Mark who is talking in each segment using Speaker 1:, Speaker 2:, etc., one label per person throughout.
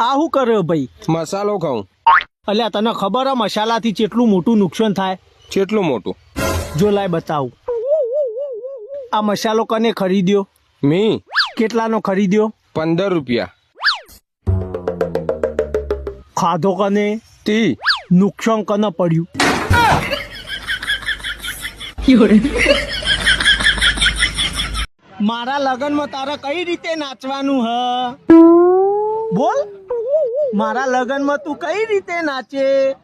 Speaker 1: આ શું કર્યો ભાઈ?
Speaker 2: મસાલો ખાઉં.
Speaker 1: અલ્યા તને ખબર હે મસાલાથી કેટલું મોટું નુકસાન થાય?
Speaker 2: કેટલું મોટું?
Speaker 1: જો લાય બતાવું. આ મસાલો કને ખરીદ્યો?
Speaker 2: મી.
Speaker 1: કેટલાનો ખરીદ્યો?
Speaker 2: પંદર રૂપિયા.
Speaker 1: ખાધો કને?
Speaker 2: તી
Speaker 1: નુકસાન કને પડ્યું? મારા લગનમાં તારે કઈ રીતે નાચવાનું હ? બોલ. મારા લગનમાં તું કઈ રીતે નાચે?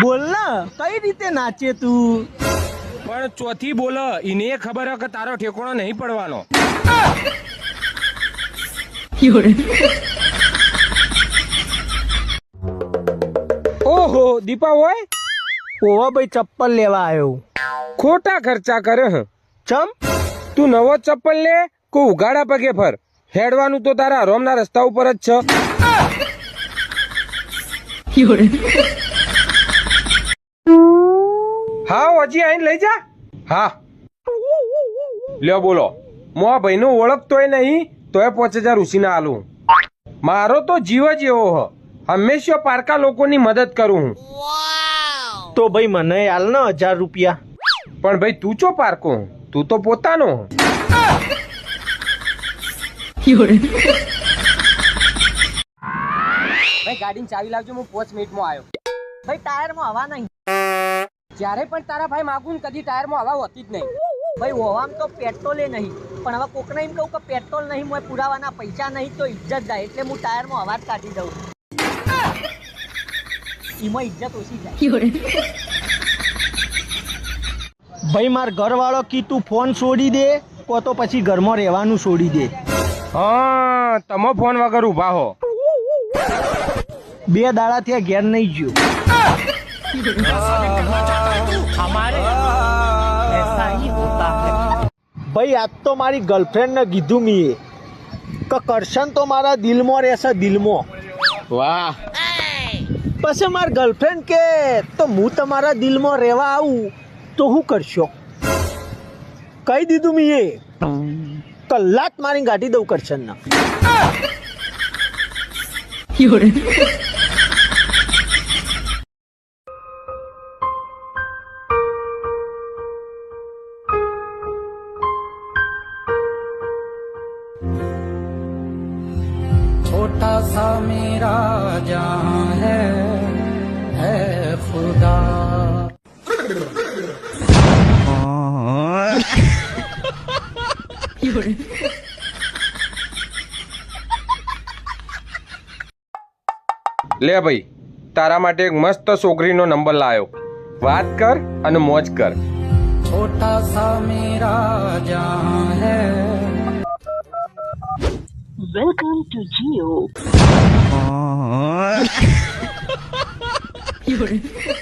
Speaker 1: બોલ ને કઈ રીતે નાચે તું?
Speaker 2: પણ ચોથી બોલ એને ખબર હે કે તારો ઠેકોણો નહીં પડવાનો. ઓહો દીપા હોય
Speaker 1: ઓવા ભાઈ ચપ્પલ લેવા આવ્યો
Speaker 2: ખોટા ખર્ચા કરે હ.
Speaker 1: ચમ?
Speaker 2: તું નવો ચપ્પલ લે કો ઉગાડા પગે ફર. હેડવાનું તો તારા રોમના રસ્તા ઉપર જ છે. હા હજી આઈને લઈ જા. હા. લ્યો બોલો. મો આ ભાઈનો ઓળખતોય નહીં તોય પાંચ હજાર ઉસીના આલું. મારો તો જીવ જ એવો હ. હંમેશા પારકા લોકોની મદદ કરું હું.
Speaker 1: તો ભાઈ મને હાલ ને હજાર રૂપિયા.
Speaker 2: પણ ભાઈ તું ચો પારકો? તું તો પોતાનો હું.
Speaker 3: ભાઈ ગાડીની ચાવી લાવજો હું પાંચ મિનિટમાં આવ્યો. ભાઈ ટાયરમાં હવા નહીં. જ્યારે પણ તારા ભાઈ માગું ને કદી ટાયરમાં હવા હોતી જ નહીં. ભાઈ હોવામ તો પેટ્રોલે નહીં. પણ હવે કોકને એમ કહું કે પેટ્રોલ નહીં મોય પુરાવાના પૈસા નહીં તો ઇજ્જત જાય. એટલે હું ટાયરમાં હવા જ કાઢી દઉં. એમાં ઇજ્જત ઓછી જાય.
Speaker 1: ભાઈ માર ઘરવાળો કી તું ફોન છોડી દે કો તો પછી ઘરમાં રહેવાનું છોડી દે.
Speaker 2: હા તમે ફોન વગર ઊભા હો.
Speaker 1: બે દાડા ત્યાં ઘેર નહીં ગયો. ભાઈ આજ તો મારી ગર્લફ્રેન્ડ ને કીધું મીએ કે કરશન તો મારા દિલમાં રહેશે દિલમાં.
Speaker 2: વાહ.
Speaker 1: પછી માર ગર્લફ્રેન્ડ કે તો હું તમારા દિલમાં રહેવા આવું તો હું કરશો? કહી દીધું મીએ. કલાક મારી ગાડી દઉં કરશન
Speaker 4: छोटा सा मेरा जहां है है खुदा
Speaker 2: લે ભાઈ તારા માટે એક મસ્ત છોકરીનો નંબર લાયો વાત કર અને મોજ કર
Speaker 4: छोटा सा मेरा जहां है
Speaker 5: Welcome to Geo.